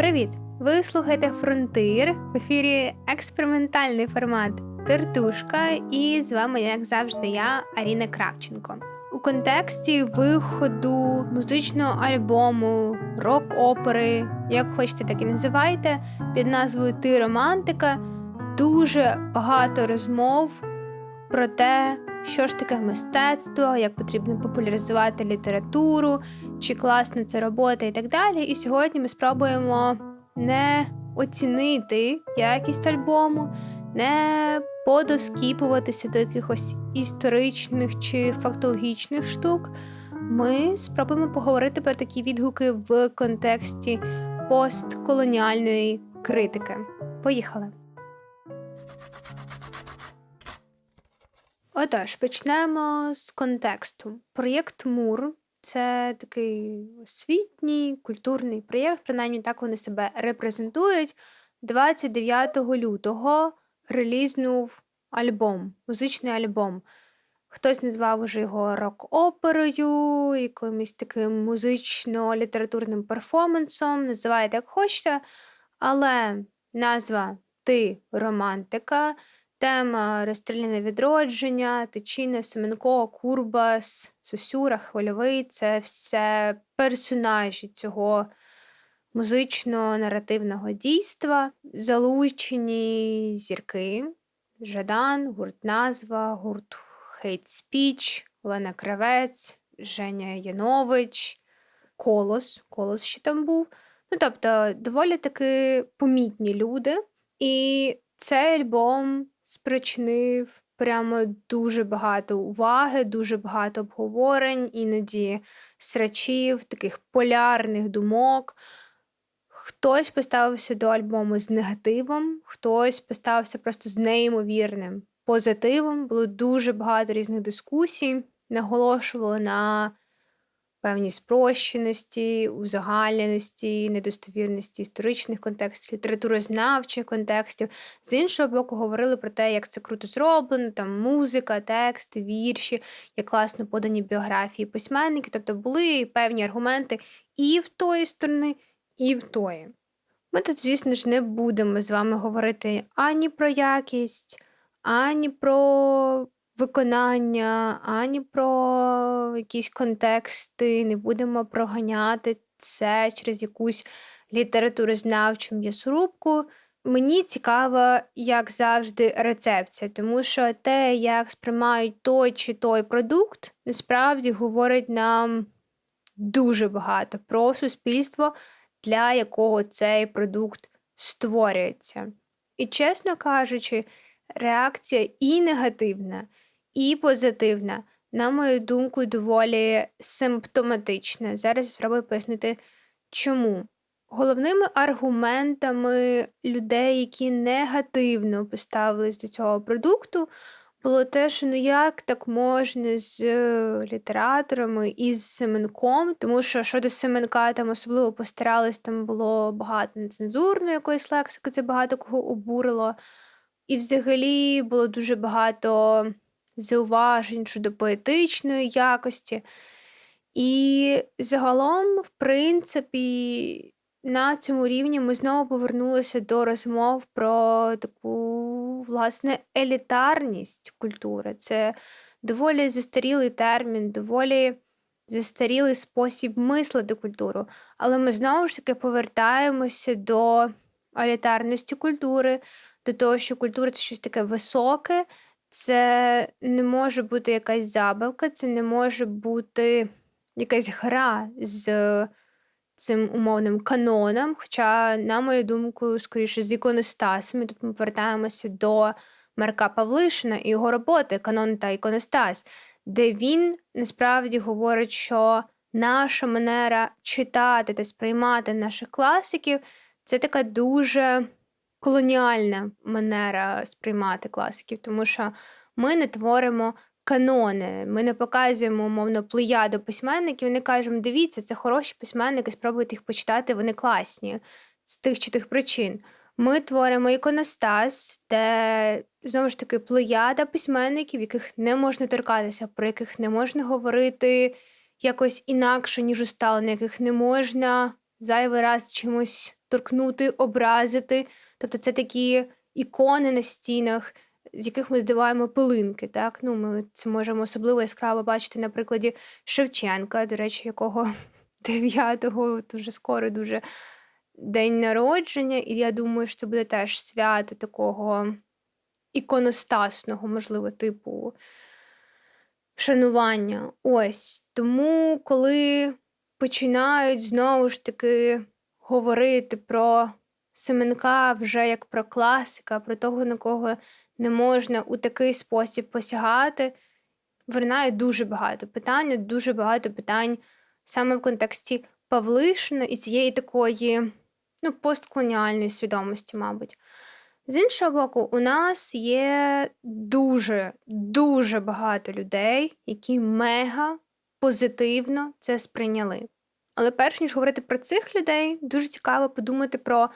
Привіт! Ви слухаєте Фронтир в ефірі експериментальний формат Тертушка, і з вами, як завжди, я Аріна Кравченко. У контексті виходу музичного альбому, рок-опери, як хочете, так і називайте, під назвою Ти романтика дуже багато розмов про те, що ж таке мистецтво, як потрібно популяризувати літературу, чи класна це робота і так далі. І сьогодні ми спробуємо не оцінити якість альбому, не подоскіпуватися до якихось історичних чи фактологічних штук. Ми спробуємо поговорити про такі відгуки в контексті постколоніальної критики. Поїхали! Отож, почнемо з контексту. Проєкт Мур це такий освітній культурний проєкт, принаймні так вони себе репрезентують. 29 лютого релізнув альбом, музичний альбом. Хтось назвав уже його рок-оперою, якимось таким музично-літературним перформансом, називайте як хочете, але назва Ти романтика Тема розстріляне відродження, Тичина, Семенко, Курбас, Сосюра, Хвильовий це все персонажі цього музично-наративного дійства, залучені зірки, Жадан, гурт Назва, гурт Хейт Спіч, Олена Кравець, Женя Янович, Колос. Колос ще там був. Ну, тобто, доволі таки помітні люди. І цей альбом спричинив прямо дуже багато уваги, дуже багато обговорень, іноді срачів, таких полярних думок. Хтось поставився до альбому з негативом, хтось поставився просто з неймовірним позитивом. Було дуже багато різних дискусій, наголошували на певній спрощеності, узагальненості, недостовірності історичних контекстів, літературознавчих контекстів. З іншого боку, говорили про те, як це круто зроблено, там музика, текст, вірші, як класно подані біографії письменників. Тобто були певні аргументи і в тої сторони, і в тої. Ми тут, звісно ж, не будемо з вами говорити ані про якість, ані про виконання, ані про якісь контексти, не будемо проганяти це через якусь літературознавчу м'ясорубку. Мені цікава, як завжди, рецепція, тому що те, як сприймають той чи той продукт, насправді говорить нам дуже багато про суспільство, для якого цей продукт створюється. І, чесно кажучи, реакція і негативна, і позитивна, на мою думку, доволі симптоматична. Зараз спробую пояснити, чому. Головними аргументами людей, які негативно поставились до цього продукту, було те, що ну як так можна з літераторами і з Семенком, тому що щодо Семенка там особливо постарались, там було багато нецензурної якоїсь лексики, це багато кого обурило. І взагалі було дуже багато зауважень щодо поетичної якості. І загалом, в принципі, на цьому рівні ми знову повернулися до розмов про таку, власне, елітарність культури. Це доволі застарілий термін, доволі застарілий спосіб мислити культуру. Але ми знову ж таки повертаємося до елітарності культури, до того, що культура це щось таке високе, це не може бути якась забавка, це не може бути якась гра з цим умовним каноном. Хоча, на мою думку, скоріше з іконостасами, тут ми повертаємося до Марка Павлишина і його роботи Канон та іконостас, де він насправді говорить, що наша манера читати та сприймати наших класиків це така дуже колоніальна манера сприймати класиків, тому що ми не творимо канони, ми не показуємо, умовно, плеяду письменників, не кажемо, дивіться, це хороші письменники, спробуйте їх почитати, вони класні з тих чи тих причин. Ми творимо іконостас, де знову ж таки плеяда письменників, яких не можна торкатися, про яких не можна говорити якось інакше, ніж устало, на яких не можна зайвий раз чимось торкнути, образити. Тобто це такі ікони на стінах, з яких ми здиваємо пилинки. Так? Ну, Ми це можемо особливо яскраво бачити на прикладі Шевченка, до речі, якого 9-го дуже скоро дуже день народження, і я думаю, що це буде теж свято такого іконостасного, можливо, типу вшанування. Ось. Тому, коли починають знову ж таки говорити про Семенка вже як про класика, про того, на кого не можна у такий спосіб посягати, виринає дуже багато питань, дуже багато питань саме в контексті Павлишина і цієї такої ну, постколоніальної свідомості, мабуть. З іншого боку, у нас є дуже, дуже багато людей, які мега позитивно це сприйняли. Але перш ніж говорити про цих людей, дуже цікаво подумати про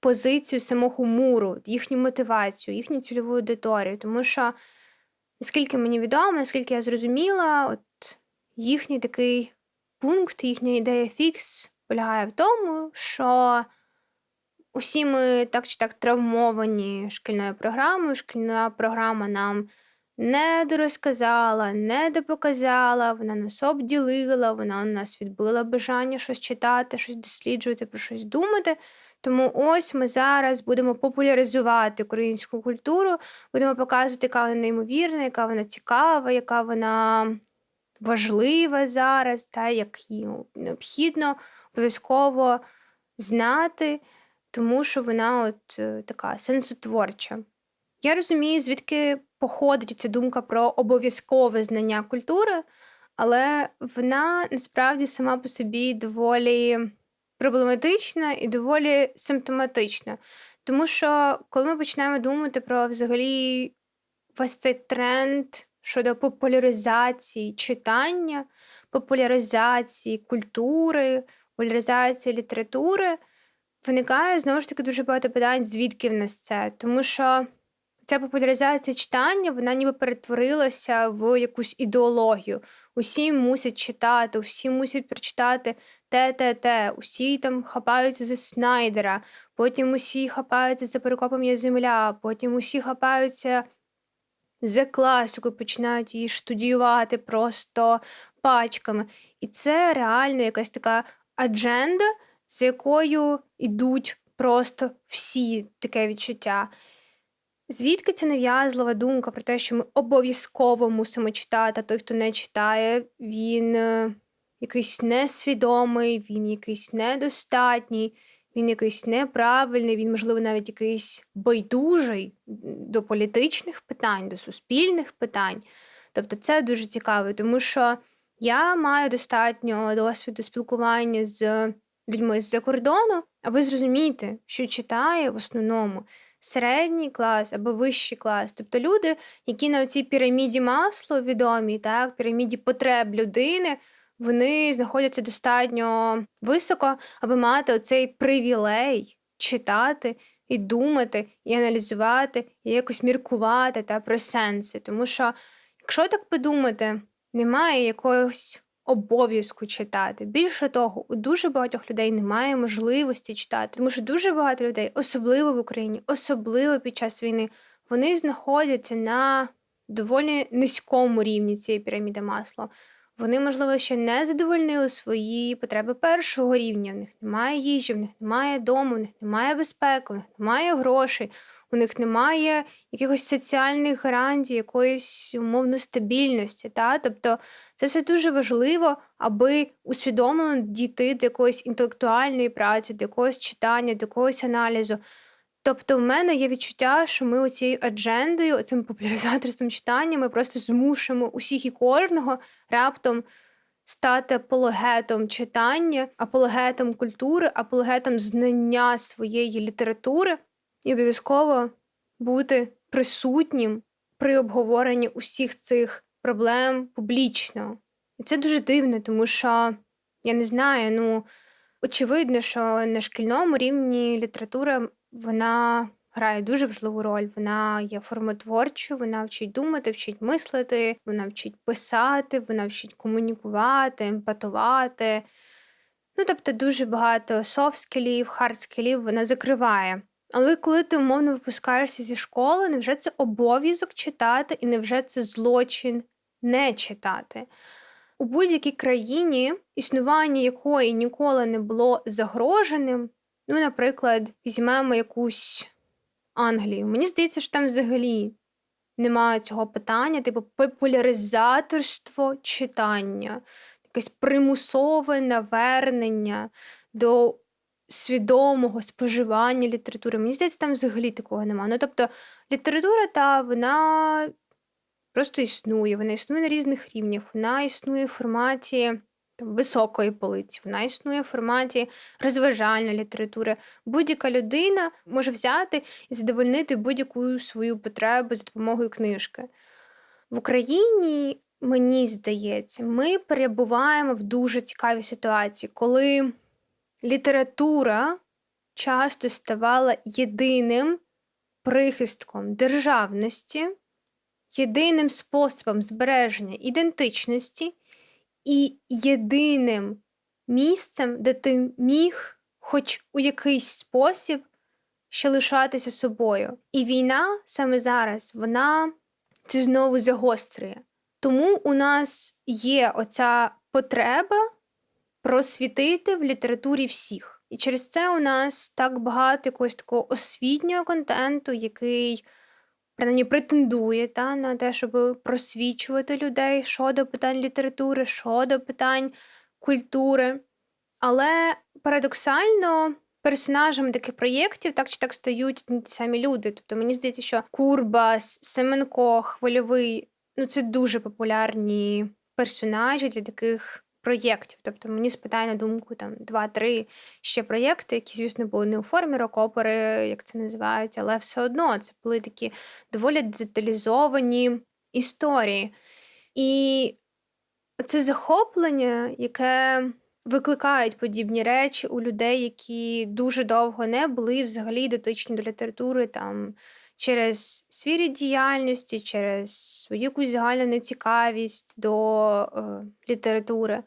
позицію самого муру, їхню мотивацію, їхню цільову аудиторію. Тому що, наскільки мені відомо, наскільки я зрозуміла, от їхній такий пункт, їхня ідея фікс полягає в тому, що усі ми так чи так травмовані шкільною програмою. Шкільна програма нам не дорозказала, не допоказала, вона нас обділила, вона у нас відбила бажання щось читати, щось досліджувати, про щось думати. Тому ось ми зараз будемо популяризувати українську культуру, будемо показувати, яка вона неймовірна, яка вона цікава, яка вона важлива зараз, та як її необхідно обов'язково знати тому що вона от е, така сенсотворча. Я розумію, звідки походить ця думка про обов'язкове знання культури, але вона насправді сама по собі доволі проблематична і доволі симптоматична. Тому що, коли ми починаємо думати про взагалі весь цей тренд щодо популяризації читання, популяризації культури, популяризації літератури, виникає знову ж таки дуже багато питань, звідки в нас це. Тому що ця популяризація читання, вона ніби перетворилася в якусь ідеологію. Усі мусять читати, усі мусять прочитати те, те, те, усі там хапаються за Снайдера, потім усі хапаються за перекопом земля, потім усі хапаються. За класику починають її студіювати просто пачками. І це реально якась така адженда, з якою йдуть просто всі таке відчуття. Звідки ця нав'язлива думка про те, що ми обов'язково мусимо читати, а той, хто не читає, він е, якийсь несвідомий, він якийсь недостатній, він якийсь неправильний, він, можливо, навіть якийсь байдужий до політичних питань, до суспільних питань. Тобто це дуже цікаво, тому що я маю достатньо досвіду спілкування з людьми з-за кордону, аби зрозуміти, що читає в основному середній клас або вищий клас, тобто люди, які на цій піраміді масло відомі, так, піраміді потреб людини. Вони знаходяться достатньо високо, аби мати оцей привілей читати і думати, і аналізувати, і якось міркувати та про сенси. Тому що, якщо так подумати, немає якогось обов'язку читати. Більше того, у дуже багатьох людей немає можливості читати, тому що дуже багато людей, особливо в Україні, особливо під час війни, вони знаходяться на доволі низькому рівні цієї піраміди масла. Вони, можливо, ще не задовольнили свої потреби першого рівня. В них немає їжі, в них немає дому, в них немає безпеки, в них немає грошей, у них немає якихось соціальних гарантій, якоїсь умовно стабільності. Та? Тобто це все дуже важливо, аби усвідомлено дійти до якоїсь інтелектуальної праці, до якогось читання, до якогось аналізу. Тобто, в мене є відчуття, що ми оцією аджендою, цим популяризаторством читання, ми просто змушуємо усіх і кожного раптом стати апологетом читання, апологетом культури, апологетом знання своєї літератури і обов'язково бути присутнім при обговоренні усіх цих проблем публічно. І це дуже дивно, тому що я не знаю, ну очевидно, що на шкільному рівні література вона грає дуже важливу роль. Вона є формотворчою, вона вчить думати, вчить мислити, вона вчить писати, вона вчить комунікувати, емпатувати. Ну, тобто дуже багато софт-скілів, хард-скілів вона закриває. Але коли ти умовно випускаєшся зі школи, невже це обов'язок читати, і невже це злочин не читати? У будь-якій країні, існування якої ніколи не було загроженим, ну, наприклад, візьмемо якусь Англію. Мені здається, що там взагалі немає цього питання, типу популяризаторство читання, якесь примусове навернення до свідомого споживання літератури. Мені здається, там взагалі такого немає. Ну, тобто, література, та вона просто існує, вона існує на різних рівнях, вона існує в форматі там, високої полиці, вона існує в форматі розважальної літератури. Будь-яка людина може взяти і задовольнити будь-яку свою потребу за допомогою книжки. В Україні, мені здається, ми перебуваємо в дуже цікавій ситуації, коли література часто ставала єдиним прихистком державності, єдиним способом збереження ідентичності і єдиним місцем, де ти міг хоч у якийсь спосіб ще лишатися собою. І війна саме зараз, вона це знову загострює. Тому у нас є оця потреба просвітити в літературі всіх. І через це у нас так багато якогось такого освітнього контенту, який принаймні претендує та, на те, щоб просвічувати людей щодо питань літератури, щодо питань культури. Але парадоксально персонажами таких проєктів так чи так стають ті самі люди. Тобто мені здається, що Курбас, Семенко, Хвильовий ну це дуже популярні персонажі для таких проєктів. Тобто мені спитає на думку там два-три ще проєкти, які, звісно, були не у формі рок-опери, як це називають, але все одно це були такі доволі деталізовані історії. І це захоплення, яке викликають подібні речі у людей, які дуже довго не були взагалі дотичні до літератури там через свій діяльності, через свою якусь загальну нецікавість до е, літератури.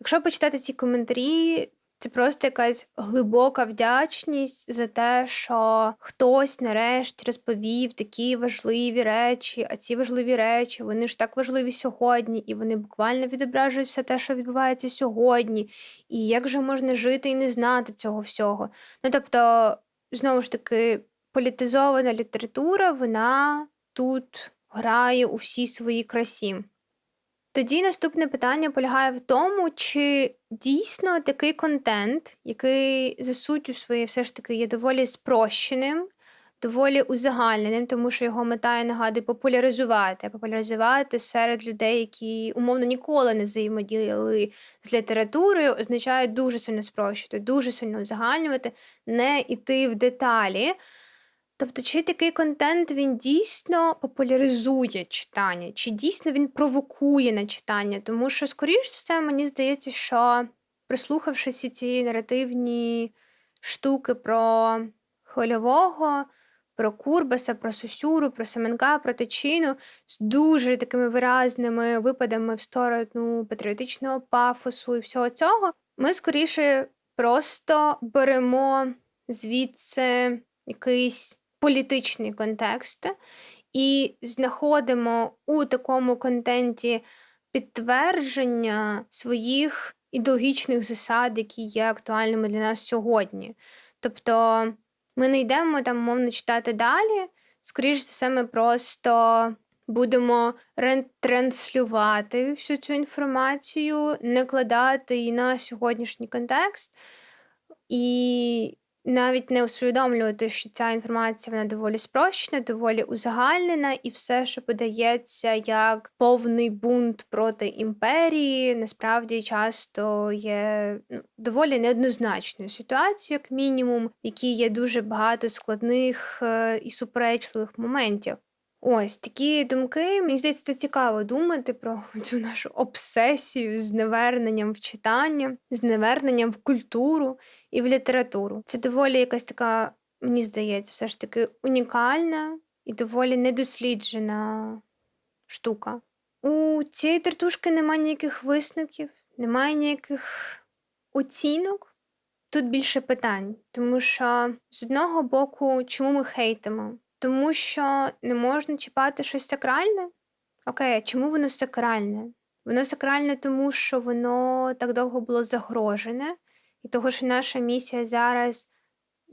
Якщо почитати ці коментарі, це просто якась глибока вдячність за те, що хтось нарешті розповів такі важливі речі, а ці важливі речі, вони ж так важливі сьогодні, і вони буквально відображують все те, що відбувається сьогодні. І як же можна жити і не знати цього всього? Ну тобто, знову ж таки, політизована література, вона тут грає у всій своїй красі. Тоді наступне питання полягає в тому, чи дійсно такий контент, який за суттю своєю все ж таки є доволі спрощеним, доволі узагальненим, тому що його мета я нагадую популяризувати, популяризувати серед людей, які умовно ніколи не взаємодіяли з літературою, означає дуже сильно спрощувати, дуже сильно узагальнювати, не йти в деталі. Тобто, чи такий контент він дійсно популяризує читання, чи дійсно він провокує на читання? Тому що, скоріш все, мені здається, що прислухавшись ці наративні штуки про хвильового, про Курбаса, про Сусюру, про Семенка, про Тичину з дуже такими виразними випадами в сторону патріотичного пафосу і всього цього, ми скоріше просто беремо звідси якийсь політичний контекст і знаходимо у такому контенті підтвердження своїх ідеологічних засад, які є актуальними для нас сьогодні. Тобто ми не йдемо там, мовно читати далі. Скоріше за все, ми просто будемо ретранслювати всю цю інформацію, не кладати її на сьогоднішній контекст. І навіть не усвідомлювати, що ця інформація вона доволі спрощена, доволі узагальнена, і все, що подається як повний бунт проти імперії, насправді часто є ну, доволі неоднозначною ситуацією, як мінімум, в якій є дуже багато складних е, і суперечливих моментів. Ось такі думки. Мені здається, це цікаво думати про цю нашу обсесію з неверненням в читання, з неверненням в культуру і в літературу. Це доволі якась така, мені здається, все ж таки унікальна і доволі недосліджена штука. У цієї тертушки немає ніяких висновків, немає ніяких оцінок тут більше питань, тому що з одного боку, чому ми хейтимо? Тому що не можна чіпати щось сакральне. Окей, а чому воно сакральне? Воно сакральне, тому що воно так довго було загрожене, і того, що наша місія зараз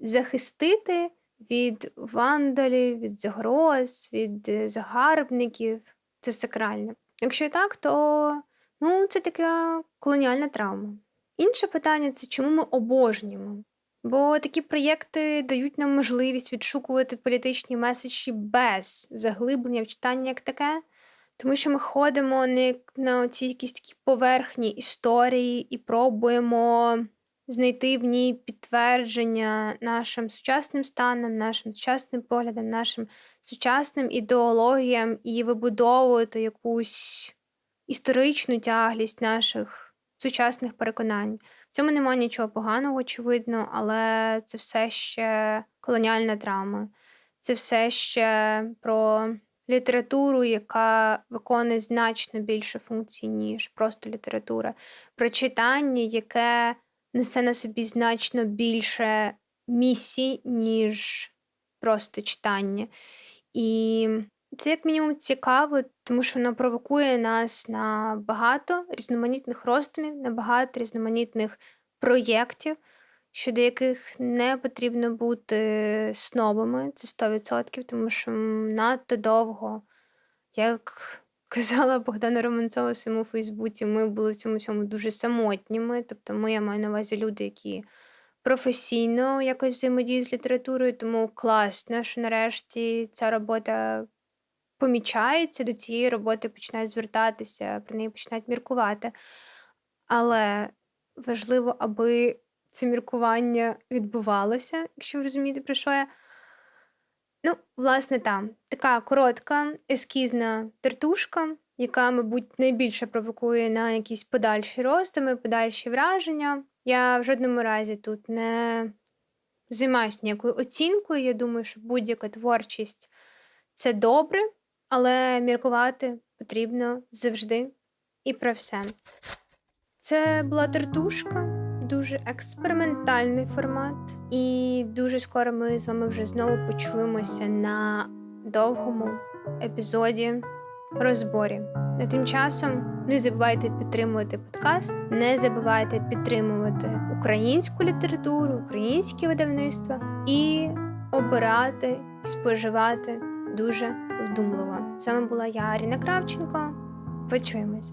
захистити від вандалів, від загроз, від е, загарбників. Це сакральне. Якщо так, то ну, це така колоніальна травма. Інше питання це чому ми обожнюємо. Бо такі проєкти дають нам можливість відшукувати політичні меседжі без заглиблення в читання як таке, тому що ми ходимо не на ці якісь такі поверхні історії і пробуємо знайти в ній підтвердження нашим сучасним станам, нашим сучасним поглядам, нашим сучасним ідеологіям і вибудовувати якусь історичну тяглість наших сучасних переконань. В цьому немає нічого поганого, очевидно, але це все ще колоніальна травма. Це все ще про літературу, яка виконує значно більше функцій, ніж просто література, про читання, яке несе на собі значно більше місій, ніж просто читання. І це, як мінімум, цікаво, тому що воно провокує нас на багато різноманітних роздумів, на багато різноманітних проєктів, щодо яких не потрібно бути снобами, це 100%, тому що надто довго, як казала Богдана Романцова у своєму Фейсбуці, ми були в цьому всьому дуже самотніми. Тобто, ми, я маю на увазі люди, які професійно якось взаємодіють з літературою, тому класно, що нарешті ця робота помічається, до цієї роботи починають звертатися, про неї починають міркувати. Але важливо, аби це міркування відбувалося, якщо ви розумієте, про що я. Ну, власне, там така коротка ескізна тертушка, яка, мабуть, найбільше провокує на якісь подальші роздуми, подальші враження. Я в жодному разі тут не займаюся ніякою оцінкою. Я думаю, що будь-яка творчість це добре, але міркувати потрібно завжди і про все. Це була тертушка дуже експериментальний формат, і дуже скоро ми з вами вже знову почуємося на довгому епізоді розборі. А тим часом не забувайте підтримувати подкаст, не забувайте підтримувати українську літературу, українські видавництва і обирати, споживати дуже вдумливо. З вами була я, Аріна Кравченко. Почуємось.